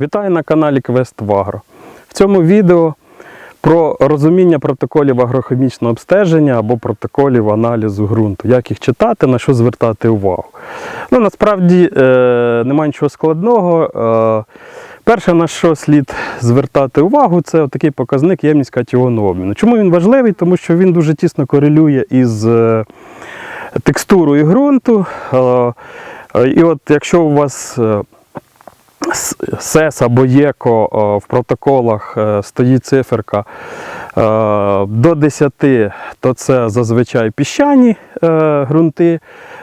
Вітаю на каналі Квест В цьому відео про розуміння протоколів агрохімічного обстеження або протоколів аналізу ґрунту. Як їх читати, на що звертати увагу. Ну, насправді е, немає нічого складного. Е, перше, на що слід звертати увагу, це такий показник ємність катіону обміну. Чому він важливий? Тому що він дуже тісно корелює із е, текстурою ґрунту. Е, е, і от якщо у вас е, СЕС або ЄКО в протоколах е, стоїть циферка е, до 10, то це зазвичай піщані е, ґрунти.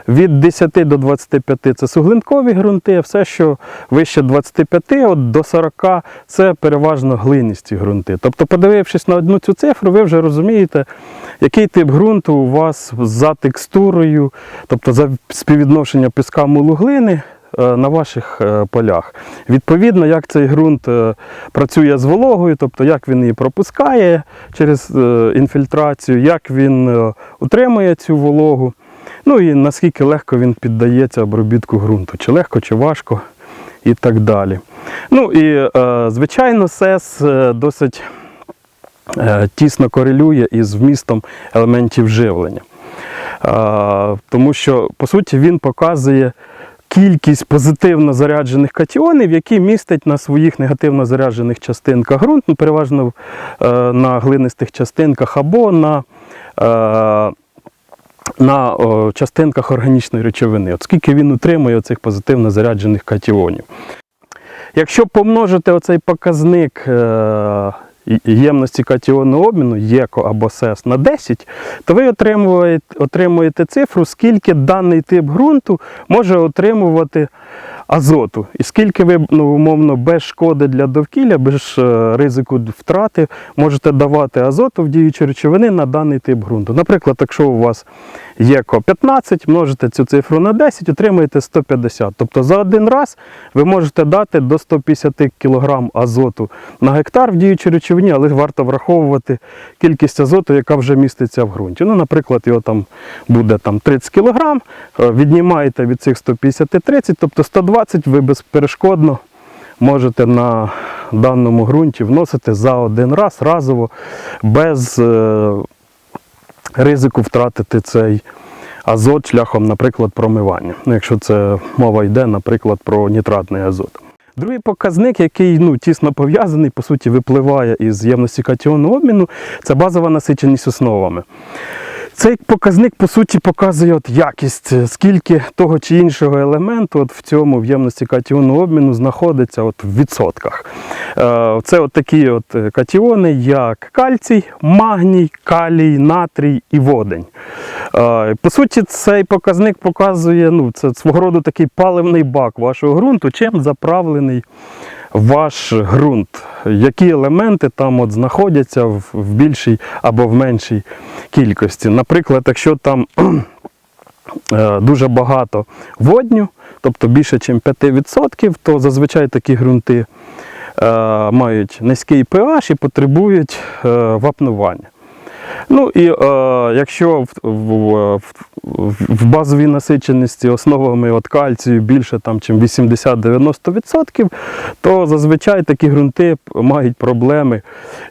Від 10 до 25 це суглинкові ґрунти, а все, що вище 25 от до 40 це переважно глиністі ґрунти. Тобто, подивившись на одну цю цифру, ви вже розумієте, який тип ґрунту у вас за текстурою, тобто за співвідношення піска мулу глини на ваших е, полях. Відповідно, як цей ґрунт е, працює з вологою, тобто як він її пропускає через е, інфільтрацію, як він е, утримує цю вологу, ну і наскільки легко він піддається обробітку ґрунту, чи легко, чи важко і так далі. Ну і е, звичайно, СЕС е, досить е, тісно корелює із вмістом елементів живлення. Е, Тому що, по суті, він показує кількість позитивно заряджених катіонів, які містять на своїх негативно заряджених частинках ґрунт, ну, переважно е, на глинистих частинках або на, е, на о, частинках органічної речовини. От скільки він утримує цих позитивно заряджених катіонів. Якщо помножити оцей показник е, ємності катіонного обміну, ЄКО або СЕС на 10, то ви отримуєте, отримуєте цифру, скільки даний тип ґрунту може отримувати азоту. І скільки ви ну, умовно без шкоди для довкілля, без е, ризику втрати можете давати азоту в діючі речовини на даний тип ґрунту. Наприклад, якщо у вас ЄКО 15, множите цю цифру на 10, отримаєте 150. Тобто за один раз ви можете дати до 150 кг азоту на гектар в діючій речовині, але варто враховувати кількість азоту, яка вже міститься в ґрунті. Ну, наприклад, його там буде там, 30 кг, віднімаєте від цих 150 30, тобто 120 ви безперешкодно можете на даному ґрунті вносити за один раз разово без е, ризику втратити цей азот шляхом, наприклад, промивання. Ну, якщо це мова йде, наприклад, про нітратний азот. Другий показник, який ну, тісно пов'язаний, по суті, випливає із ємності катіонного обміну, це базова насиченість основами. Цей показник, по суті, показує от якість, е, скільки того чи іншого елементу от в цьому в ємності катіонного обміну знаходиться от в відсотках. Е, Це от такі от е, катіони, як кальцій, магній, калій, натрій і водень. По суті, цей показник показує ну, це свого роду такий паливний бак вашого ґрунту, чим заправлений ваш ґрунт, які елементи там от знаходяться в більшій або в меншій кількості. Наприклад, якщо там е, дуже багато водню, тобто більше, ніж 5%, то зазвичай такі ґрунти е, мають низький pH і потребують е, вапнування. Ну і е, якщо в, в, в, базовій насиченості основами от кальцію більше там, чим 80-90%, то зазвичай такі ґрунти мають проблеми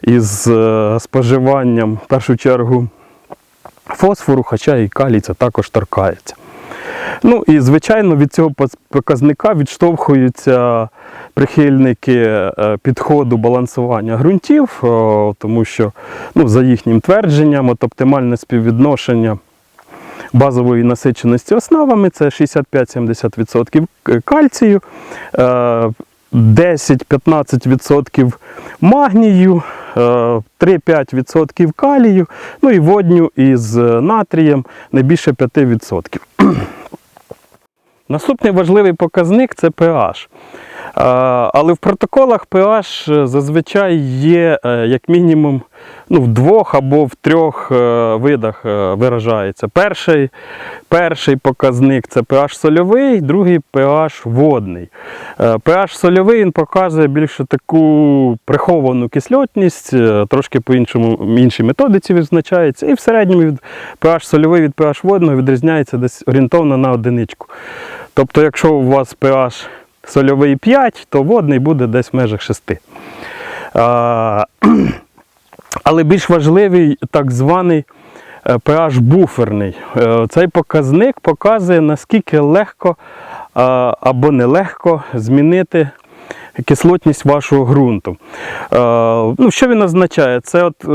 із е, споживанням в першу чергу фосфору, хоча і калій це також торкається. Ну і звичайно від цього показника відштовхуються прихильники е, підходу балансування ґрунтів, тому що ну, за їхнім твердженням от оптимальне співвідношення базової насиченості основами це 65-70% кальцію, е, 10-15% магнію, е, 3-5% калію, ну і водню із натрієм не більше 5%. Наступний важливий показник це pH. Але в протоколах pH зазвичай є е, як мінімум ну, в двох або в трьох е, видах е, виражається. Перший, перший показник це pH сольовий, другий pH водний. PH сольовий він показує більше таку приховану кислотність, трошки по іншому іншій методиці відзначається. І в середньому від pH сольовий від pH водного відрізняється десь орієнтовно на одиничку. Тобто, якщо у вас pH сольовий 5, то водний буде десь в межах 6. Але більш важливий так званий е, pH буферний. Е, Цей показник показує, наскільки легко або нелегко змінити кислотність вашого ґрунту. Е, Ну, що він означає? Це от е,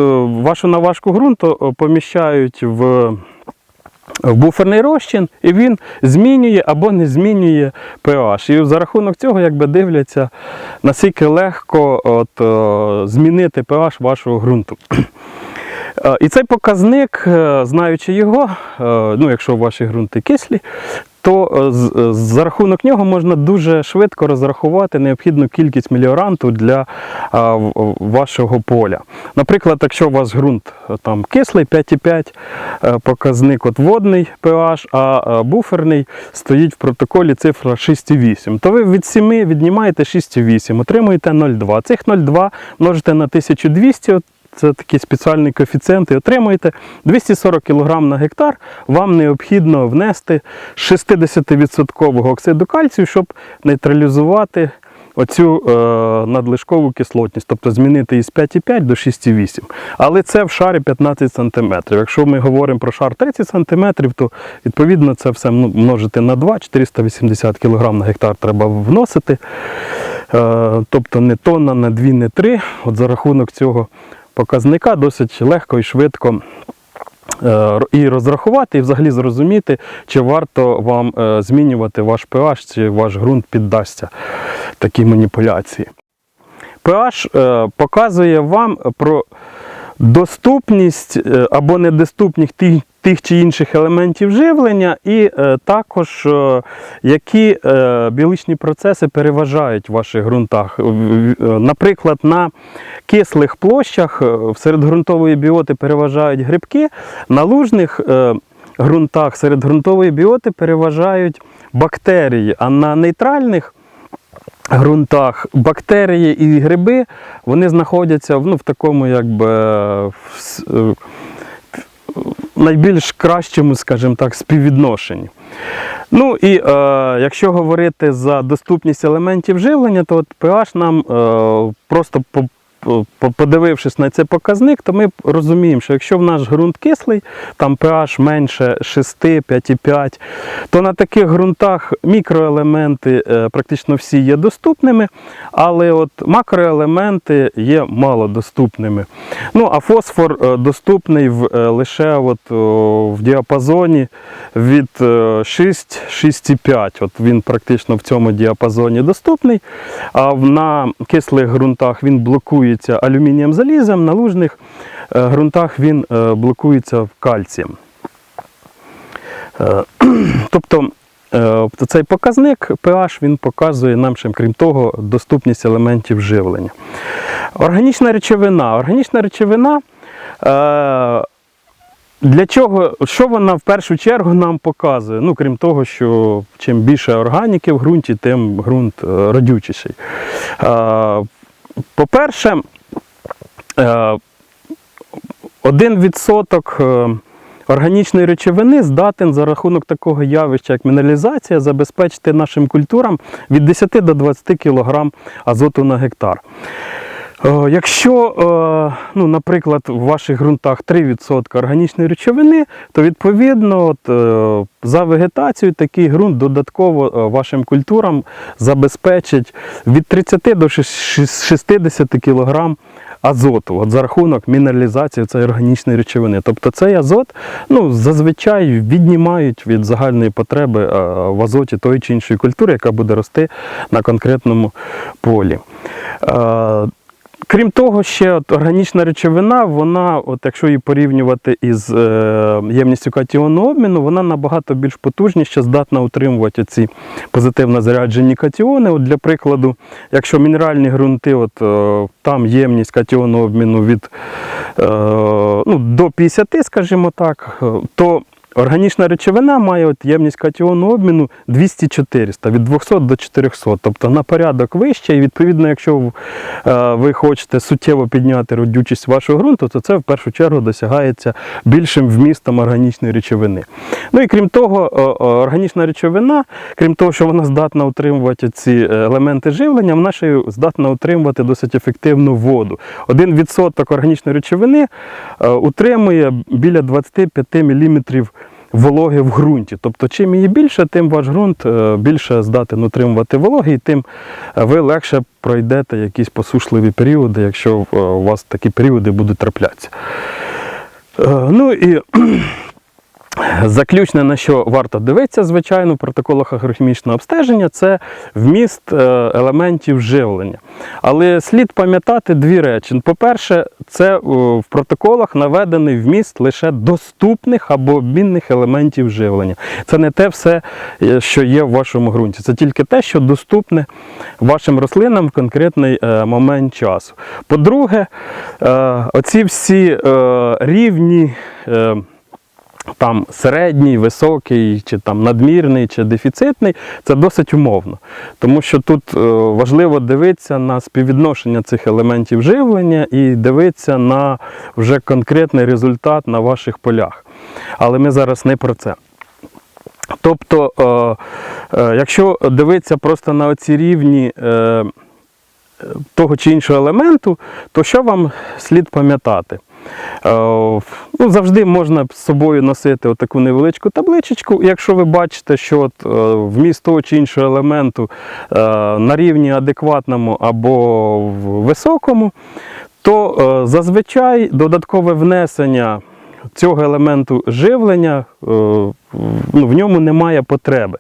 вашу наважку ґрунту е, поміщають в в буферний розчин, і він змінює або не змінює pH. І за рахунок цього якби дивляться, наскільки легко от, о, змінити pH вашого ґрунту. Е, І цей показник, е, знаючи його, е, ну, якщо ваші ґрунти кислі, то е, е, за рахунок нього можна дуже швидко розрахувати необхідну кількість меліоранту для в- вашого поля. Наприклад, якщо у вас ґрунт е, там кислий 5,5 е, показник от водний pH, а е, буферний стоїть в протоколі цифра 6,8, то ви від 7 віднімаєте 6,8, отримуєте 0,2. Цих 0,2 множите на 1200, от це такий спеціальний коефіцієнт, і отримуєте 240 кг на гектар. Вам необхідно внести 60% оксиду кальцію, щоб нейтралізувати оцю е, надлишкову кислотність, тобто змінити із 5,5 до 6,8. Але це в шарі 15 см. Якщо ми говоримо про шар 30 см, то відповідно це все множити на 2, 480 кг на гектар треба вносити. Е, тобто не тонна, не 2, не 3. От за рахунок цього показника досить легко і швидко е, і розрахувати, і взагалі зрозуміти, чи варто вам е, змінювати ваш pH, чи ваш ґрунт піддасться такій маніпуляції. pH е, показує вам про доступність або недоступність тих, тих чи інших елементів живлення, і е, також е, які е, біологічні процеси переважають в ваших ґрунтах. Наприклад, на кислих площах в середґрунтової біоти переважають грибки, на лужних ґрунтах серед ґрунтової біоти переважають бактерії, а на нейтральних ґрунтах бактерії і гриби вони знаходяться ну, в такому якби в найбільш кращому, скажімо так, співвідношенні. Ну і е, якщо говорити за доступність елементів живлення, то от pH нам е, просто подивившись на цей показник, то ми розуміємо, що якщо в наш ґрунт кислий, там pH менше 6, 5,5, то на таких ґрунтах мікроелементи е, практично всі є доступними, але от макроелементи є малодоступними. Ну, а фосфор е, доступний в, е, лише от, в діапазоні від е, 6-6,5. От він практично в цьому діапазоні доступний. А на кислих ґрунтах він блокується алюмінієм залізом, на лужних е, ґрунтах він е, блокується кальцієм. Е, Тобто цей показник pH він показує нам, ще, крім того, доступність елементів живлення. Органічна речовина. Органічна речовина. Для чого, що вона в першу чергу нам показує? Ну, крім того, що чим більше органіки в ґрунті, тим ґрунт родючіший. Е, По-перше, е, один відсоток е, органічної речовини здатен за рахунок такого явища, як мінералізація, забезпечити нашим культурам від 10 до 20 кг азоту на гектар. Е, Якщо, е, ну, наприклад, в ваших ґрунтах 3% органічної речовини, то відповідно от, е, за вегетацією такий ґрунт додатково вашим культурам забезпечить від 30 до 60 кг азоту от за рахунок мінералізації цієї органічної речовини. Тобто цей азот ну, зазвичай віднімають від загальної потреби в азоті тої чи іншої культури, яка буде рости на конкретному полі. Крім того, ще от органічна речовина, вона, от якщо її порівнювати із е, ємністю катіонного обміну, вона набагато більш потужніше здатна утримувати ці позитивно заряджені катіони. От для прикладу, якщо мінеральні ґрунти, от, е, там ємність катіонного обміну від е, ну, до 50, скажімо так, то Органічна речовина має от ємність катіону обміну 200-400, від 200 до 400, тобто на порядок вище. І відповідно, якщо е, ви хочете суттєво підняти родючість вашого ґрунту, то це в першу чергу досягається більшим вмістом органічної речовини. Ну і крім того, органічна речовина, крім того, що вона здатна утримувати ці е, елементи живлення, вона ще й здатна утримувати досить ефективну воду. Один відсоток органічної речовини е, утримує біля 25 мм вологи в ґрунті. Тобто, чим її більше, тим ваш ґрунт е, більше здатен утримувати вологи, і тим е, ви легше пройдете якісь посушливі періоди, якщо е, у вас такі періоди будуть траплятися. Ну і Заключне, на що варто дивитися, звичайно, в протоколах агрохімічного обстеження, це вміст е, елементів живлення. Але слід пам'ятати дві речі. По-перше, це в протоколах наведений вміст лише доступних або обмінних елементів живлення. Це не те все, е, що є в вашому ґрунті. Це тільки те, що доступне вашим рослинам в конкретний е, момент часу. По-друге, е, оці всі е, рівні. Там середній, високий, чи там надмірний, чи дефіцитний, це досить умовно. Тому що тут е, важливо дивитися на співвідношення цих елементів живлення і дивитися на вже конкретний результат на ваших полях. Але ми зараз не про це. Тобто, е, е, якщо дивитися просто на оці рівні того чи іншого елементу, то що вам слід пам'ятати? Е, Ну, завжди можна з собою носити таку невеличку табличечку. Якщо ви бачите, що от, е, вміст того чи іншого елементу е, на рівні адекватному або високому, то зазвичай додаткове внесення цього елементу живлення ну, в ньому немає потреби.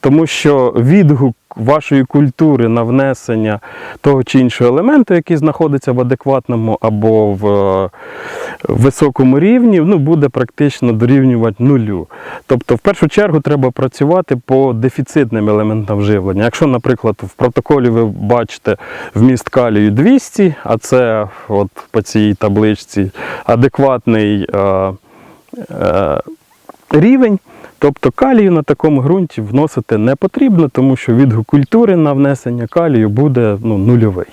Тому що відгук вашої культури на внесення того чи іншого елементу, який знаходиться в адекватному або в е, високому рівні, ну, буде практично дорівнювати нулю. Тобто, в першу чергу, треба працювати по дефіцитним елементам живлення. Якщо, наприклад, в протоколі ви бачите вміст калію 200, а це от по цій табличці адекватний е, е, рівень. Тобто калію на такому ґрунті вносити не потрібно, тому що відгук культури на внесення калію буде ну, нульовий.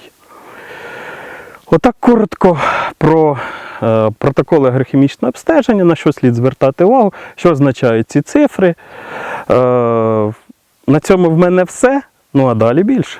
Отак коротко про е, протоколи агрохімічного обстеження, на що слід звертати увагу, що означають ці цифри. Е, на цьому в мене все. Ну а далі більше.